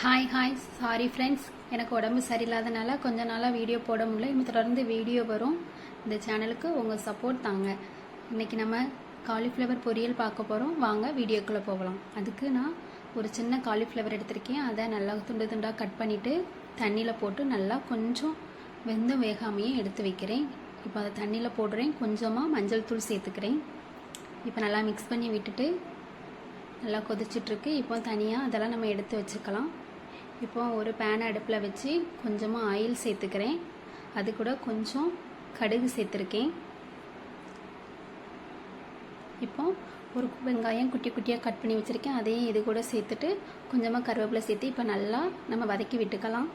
Hi hi sorry friends எனக்கு உடம்பு சரியில்லாதனால கொஞ்ச நாளாக வீடியோ போட முடியல. இனிமே தொடர்ந்து வீடியோ வரும். இந்த சேனலுக்கு உங்கள் சப்போர்ட் தாங்க. இன்னைக்கு நம்ம காலிஃப்ளவர் பொரியல் பார்க்க போகிறோம் வாங்க வீடியோக்குள்ளே போகலாம். அதுக்கு நான் ஒரு சின்ன காலிஃப்ளவர் எடுத்திருக்கேன். அதை நல்லா துண்டு துண்டாக கட் பண்ணிவிட்டு தண்ணியில் போட்டு நல்லா கொஞ்சம் வெந்தும் வேகாமையே எடுத்து வைக்கிறேன். இப்போ அதை தண்ணியில் போடுறேன். கொஞ்சமாக மஞ்சள் தூள் சேர்த்துக்கிறேன். இப்போ நல்லா மிக்ஸ் பண்ணி விட்டுட்டு நல்லா கொதிச்சிட்ருக்கு இப்போ தனியாக அதெல்லாம் நம்ம எடுத்து வச்சுக்கலாம். இப்போ ஒரு பேன் அடுப்பில் வச்சு கொஞ்சமாக ஆயில் சேர்த்துக்கிறேன். அது கூட கொஞ்சம் கடுகு சேர்த்துருக்கேன். இப்போ ஒரு வெங்காயம் குட்டி குட்டியாக கட் பண்ணி வச்சுருக்கேன். அதையும் இது கூட சேர்த்துட்டு கொஞ்சமாக கருவேப்பிலை சேர்த்து இப்போ நல்லா நம்ம வதக்கி விட்டுக்கலாம்.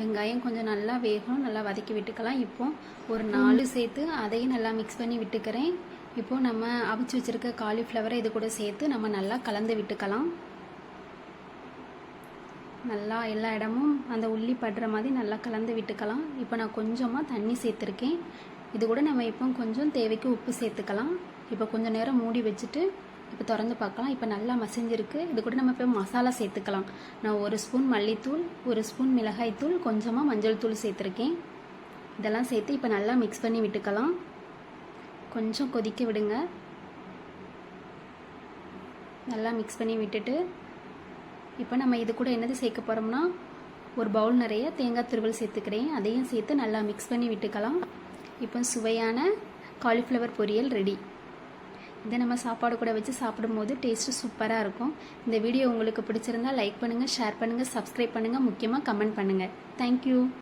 வெங்காயம் கொஞ்சம் நல்லா வேகணும் நல்லா வதக்கி விட்டுக்கலாம். இப்போ ஒரு நாலு சேர்த்து அதையும் நல்லா மிக்ஸ் பண்ணி விட்டுக்கிறேன். இப்போ நம்ம அவிச்சு வச்சிருக்க காலிஃப்ளவரை இது கூட சேர்த்து நம்ம நல்லா கலந்து விட்டுக்கலாம். நல்லா எல்லா இடமும் அந்த உள்ளி படுற மாதிரி நல்லா கலந்து விட்டுக்கலாம். இப்போ நான் கொஞ்சமாக தண்ணி சேர்த்துருக்கேன். இது கூட நம்ம இப்போ கொஞ்சம் தேவைக்கு உப்பு சேர்த்துக்கலாம். இப்போ கொஞ்சம் நேரம் மூடி வச்சுட்டு இப்போ திறந்து பார்க்கலாம். இப்போ நல்லா மசிஞ்சிருக்கு. இது கூட நம்ம இப்போ மசாலா சேர்த்துக்கலாம். நான் ஒரு ஸ்பூன் மல்லித்தூள் ஒரு ஸ்பூன் மிளகாய்த்தூள் கொஞ்சமாக மஞ்சள் தூள் சேர்த்துருக்கேன். இதெல்லாம் சேர்த்து இப்போ நல்லா மிக்ஸ் பண்ணி விட்டுக்கலாம். கொஞ்சம் கொதிக்க விடுங்க. நல்லா மிக்ஸ் பண்ணி விட்டுட்டு இப்போ நம்ம இது கூட என்னது சேர்க்க போகிறோம்னா ஒரு பவுல் நிறைய தேங்காய் துருவல் சேர்த்துக்கிறேன். அதையும் சேர்த்து நல்லா மிக்ஸ் பண்ணி விட்டுக்கலாம். இப்போ சுவையான காலிஃப்ளவர் பொரியல் ரெடி இதை நம்ம சாப்பாடு கூட வச்சு சாப்பிடும்போது டேஸ்ட்டு சூப்பராக இருக்கும். இந்த வீடியோ உங்களுக்கு பிடிச்சிருந்தா லைக் பண்ணுங்கள் ஷேர் பண்ணுங்கள் சப்ஸ்கிரைப் பண்ணுங்கள் முக்கியமாக கமெண்ட் பண்ணுங்கள் தேங்க்யூ